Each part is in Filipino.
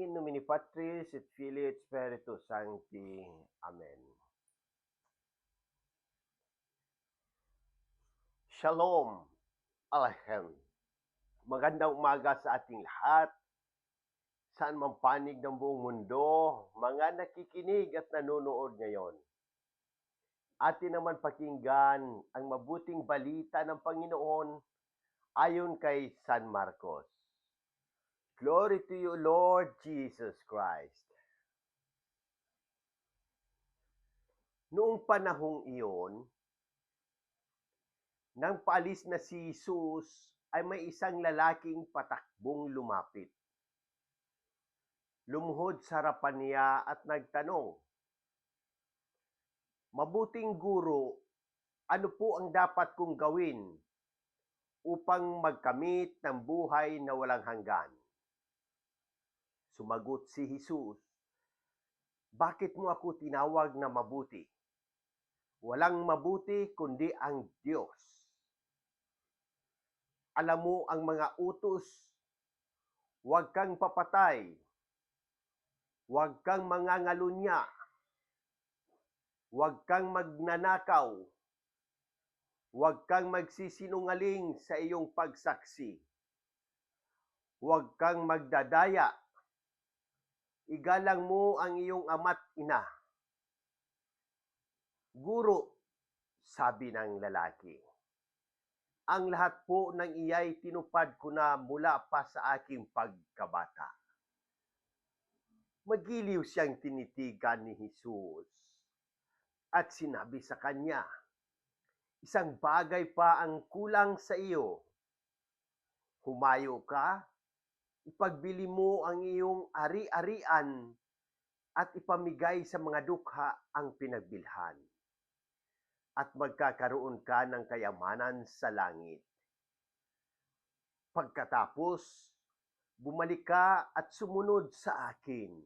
In nomine Patris et Filii et Spiritus Sancti. Amen. Shalom. Alaihem. Magandang umaga sa ating lahat. Saan man panig ng buong mundo, mga nakikinig at nanonood ngayon. Atin naman pakinggan ang mabuting balita ng Panginoon ayon kay San Marcos. Glory to you, Lord Jesus Christ. Noong panahong iyon, nang paalis na si Jesus, ay may isang lalaking patakbong lumapit. Lumuhod sa harapan niya at nagtanong, Mabuting guro, ano po ang dapat kong gawin upang magkamit ng buhay na walang hanggan? Sumagot si Jesus, Bakit mo ako tinawag na mabuti? Walang mabuti kundi ang Diyos. Alam mo ang mga utos, huwag kang papatay, huwag kang mangangalunya, huwag kang magnanakaw, huwag kang magsisinungaling sa iyong pagsaksi, huwag kang magdadaya, igalang mo ang iyong ama't ina. Guro, sabi ng lalaki, ang lahat po ng iyay tinupad ko na mula pa sa aking pagkabata. Magiliw siyang tinitigan ni Jesus at sinabi sa kanya, Isang bagay pa ang kulang sa iyo. Humayo ka, ipagbili mo ang iyong ari-arian at ipamigay sa mga dukha ang pinagbilhan. At magkakaroon ka ng kayamanan sa langit. Pagkatapos, bumalik ka at sumunod sa akin.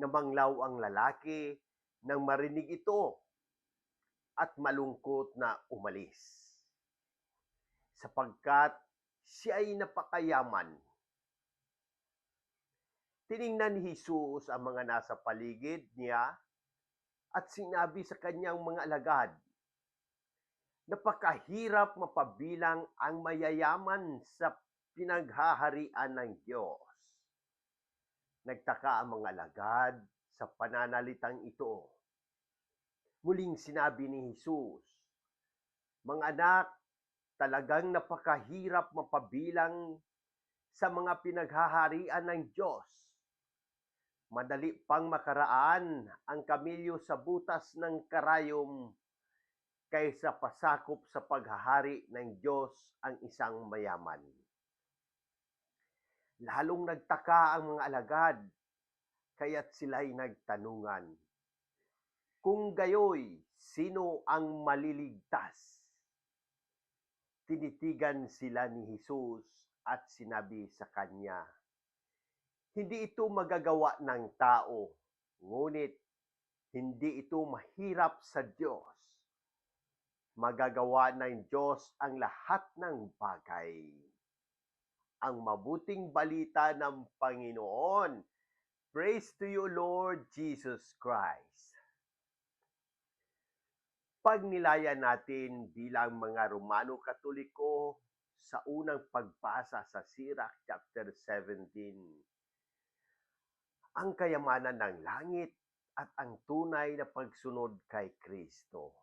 Namanglaw ang lalaki nang marinig ito at malungkot na umalis. Sapagkat siya ay napakayaman. Tiningnan ni Jesus ang mga nasa paligid niya at sinabi sa kanyang mga alagad, Napakahirap mapabilang ang mayayaman sa pinaghaharian ng Diyos. Nagtaka ang mga alagad sa pananalitang ito. Muling sinabi ni Jesus, Mga anak, talagang napakahirap mapabilang sa mga pinaghaharian ng Diyos. Madali pang makaraan ang kamilyo sa butas ng karayom kaysa pasakop sa paghahari ng Diyos ang isang mayaman. Lalong nagtaka ang mga alagad, kaya't sila'y nagtanungan, Kung gayoy, sino ang maliligtas? Tinitigan sila ni Jesus at sinabi sa kanya, Hindi ito magagawa ng tao, ngunit hindi ito mahirap sa Diyos. Magagawa ng Diyos ang lahat ng bagay. Ang mabuting balita ng Panginoon. Praise to you, Lord Jesus Christ. Pagnilayan natin bilang mga Romano Katoliko sa unang pagbasa sa Sirach chapter 17, ang kayamanan ng langit at ang tunay na pagsunod kay Kristo.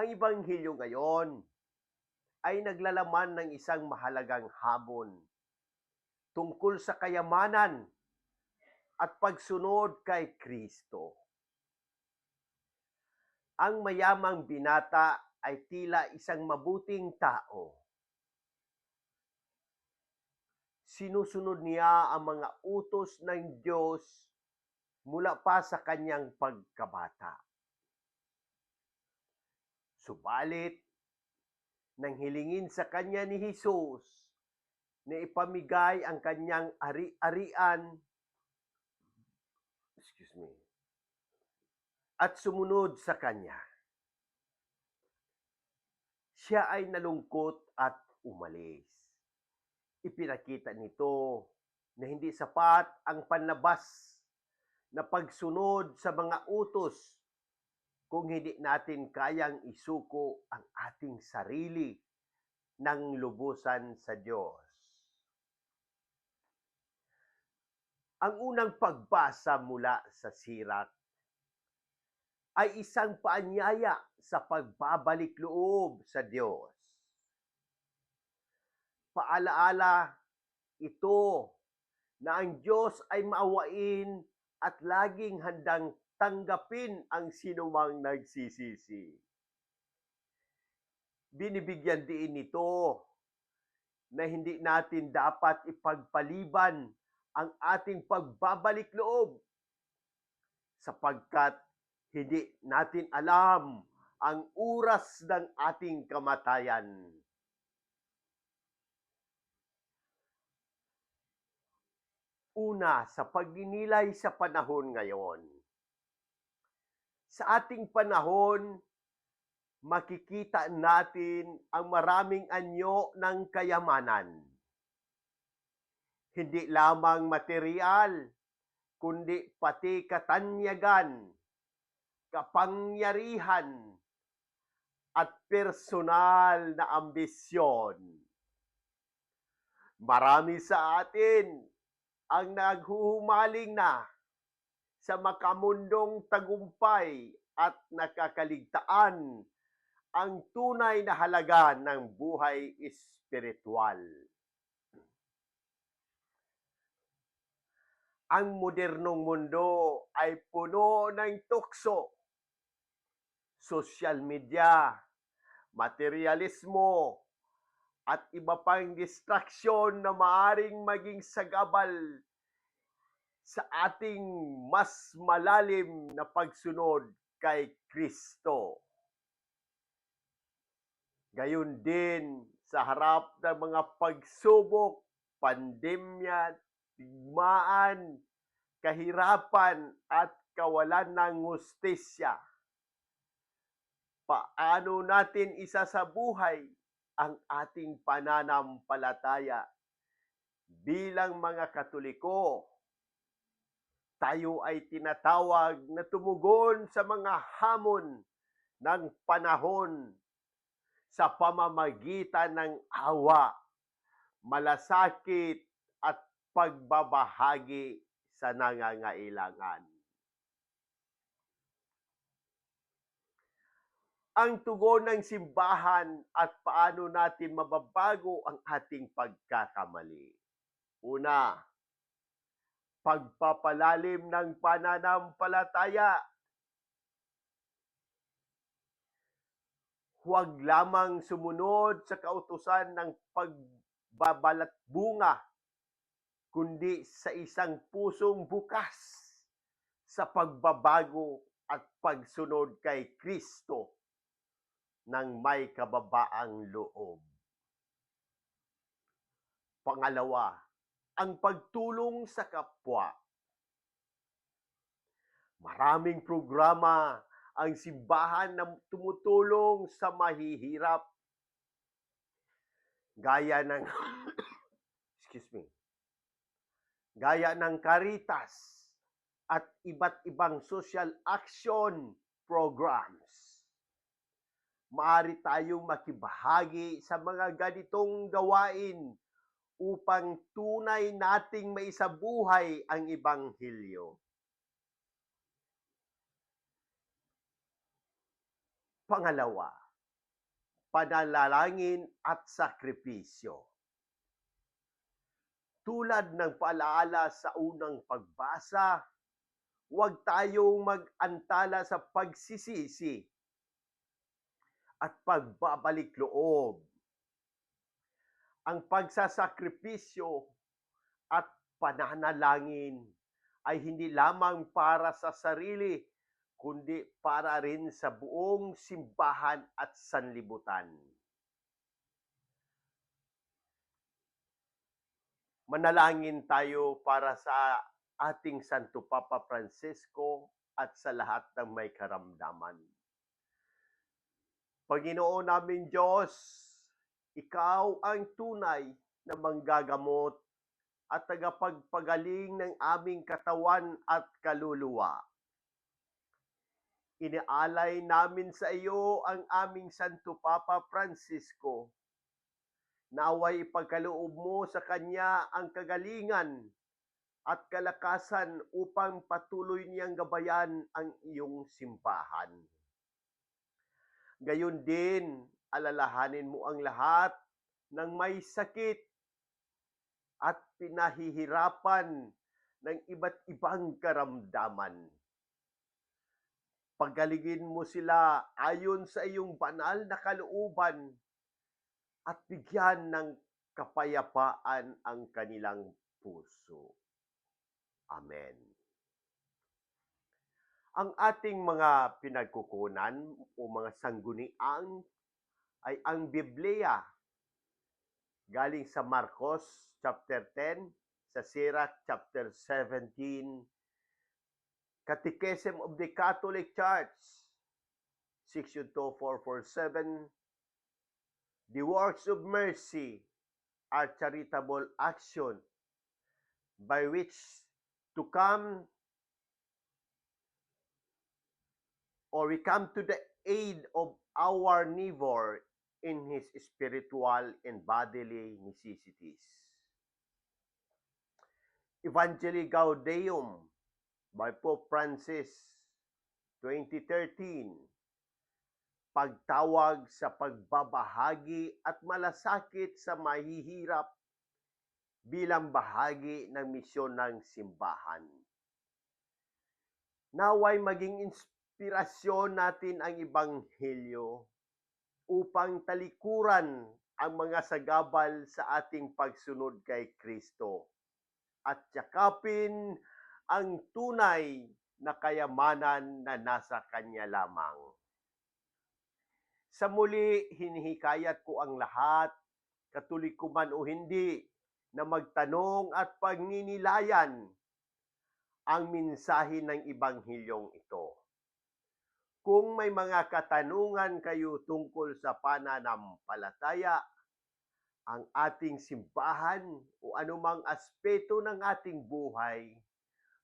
Ang Ibanghilyo ngayon ay naglalaman ng isang mahalagang hamon tungkol sa kayamanan at pagsunod kay Kristo. Ang mayamang binata ay tila isang mabuting tao. Sinusunod niya ang mga utos ng Diyos mula pa sa kanyang pagkabata. Subalit, nang hilingin sa kanya ni Jesus na ipamigay ang kanyang ari-arian, excuse me, at sumunod sa kanya. Siya ay nalungkot at umalis. Ipinakita nito na hindi sapat ang panlabas na pagsunod sa mga utos kung hindi natin kayang isuko ang ating sarili ng lubusan sa Diyos. Ang unang pagbasa mula sa sirak ay isang paanyaya sa pagbabalik loob sa Diyos. Paalaala ito na ang Diyos ay maawain at laging handang tanggapin ang sinumang nagsisisi. Binibigyan din nito na hindi natin dapat ipagpaliban ang ating pagbabalik loob sapagkat hindi natin alam ang oras ng ating kamatayan. Una, sa pagninilay sa panahon ngayon. Sa ating panahon, makikita natin ang maraming anyo ng kayamanan. Hindi lamang material, kundi pati katanyagan, kapangyarihan, at personal na ambisyon. Marami sa atin ang naghuhumaling na sa makamundong tagumpay at nakakaligtaan ang tunay na halaga ng buhay espiritual. Ang modernong mundo ay puno ng tukso, social media, materialismo, at iba pang distraksyon na maaring maging sagabal sa ating mas malalim na pagsunod kay Kristo. Gayon din sa harap ng mga pagsubok, pandemya, tigmaan, kahirapan at kawalan ng hustisya. Paano natin isa sa buhay ang ating pananampalataya bilang mga Katoliko? Tayo ay tinatawag na tumugon sa mga hamon ng panahon sa pamamagitan ng awa, malasakit at pagbabahagi sa nangangailangan. Ang tugon ng simbahan at paano natin mababago ang ating pagkakamali. Una, pagpapalalim ng pananampalataya. Huwag lamang sumunod sa kautusan ng pagbabalat bunga kundi sa isang pusong bukas sa pagbabago at pagsunod kay Kristo ng may kababaang loob. Pangalawa, ang pagtulong sa kapwa. Maraming programa ang simbahan na tumutulong sa mahihirap. Gaya ng excuse me gaya ng Caritas at iba't ibang social action programs. Maari tayong makibahagi sa mga ganitong gawain upang tunay nating maisabuhay ang Ibanghilyo. Pangalawa, panalangin at sakripisyo tulad ng paalaala sa unang pagbasa, huwag tayong mag-antala sa pagsisisi at pagbabalik loob. Ang pagsasakripisyo at pananalangin ay hindi lamang para sa sarili, kundi para rin sa buong simbahan at sanlibutan. Manalangin tayo para sa ating Santo Papa Francisco at sa lahat ng may karamdaman. Panginoon namin Diyos, Ikaw ang tunay na manggagamot at tagapagpagaling ng aming katawan at kaluluwa. Inaalay namin sa iyo ang aming Santo Papa Francisco. Naway ipagkaloob mo sa kanya ang kagalingan at kalakasan upang patuloy niyang gabayan ang iyong simbahan. Gayon din, alalahanin mo ang lahat ng may sakit at pinahihirapan ng iba't ibang karamdaman. Pagaligin mo sila ayon sa iyong banal na kalooban at bigyan ng kapayapaan ang kanilang puso. Amen. Ang ating mga pinagkukunan o mga sanggunian ay ang Biblia. Galing sa Marcos chapter 10, sa Sirach chapter 17, Catechism of the Catholic Church, section 24447, The works of mercy are charitable action by which to come or we come to the aid of our neighbor in his spiritual and bodily necessities. Evangelii Gaudium by Pope Francis 2013 Pagtawag sa pagbabahagi at malasakit sa mahihirap bilang bahagi ng misyon ng simbahan. Naway maging inspirasyon natin ang Ebanghelyo upang talikuran ang mga sagabal sa ating pagsunod kay Kristo at yakapin ang tunay na kayamanan na nasa Kanya lamang. Sa muli, hinihikayat ko ang lahat, katulik ko man o hindi, na magtanong at pagninilayan ang mensahe ng Ebanghilyong ito. Kung may mga katanungan kayo tungkol sa pananampalataya, ang ating simbahan o anumang aspeto ng ating buhay,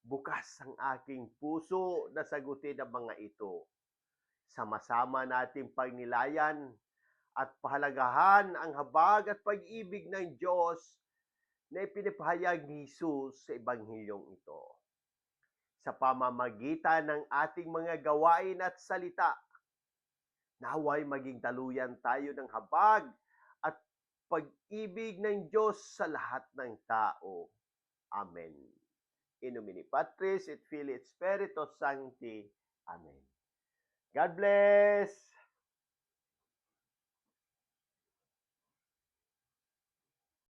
bukas ang aking puso na sagutin ang mga ito. Sama-sama nating pagnilayan at pahalagahan ang habag at pag-ibig ng Diyos na ipinapahayag ni Jesus sa Ebanghilyong ito. Sa pamamagitan ng ating mga gawain at salita, naway maging daluyan tayo ng habag at pag-ibig ng Diyos sa lahat ng tao. Amen. In nomine Patris et Filii et Spiritus Sancti. Amen. God bless!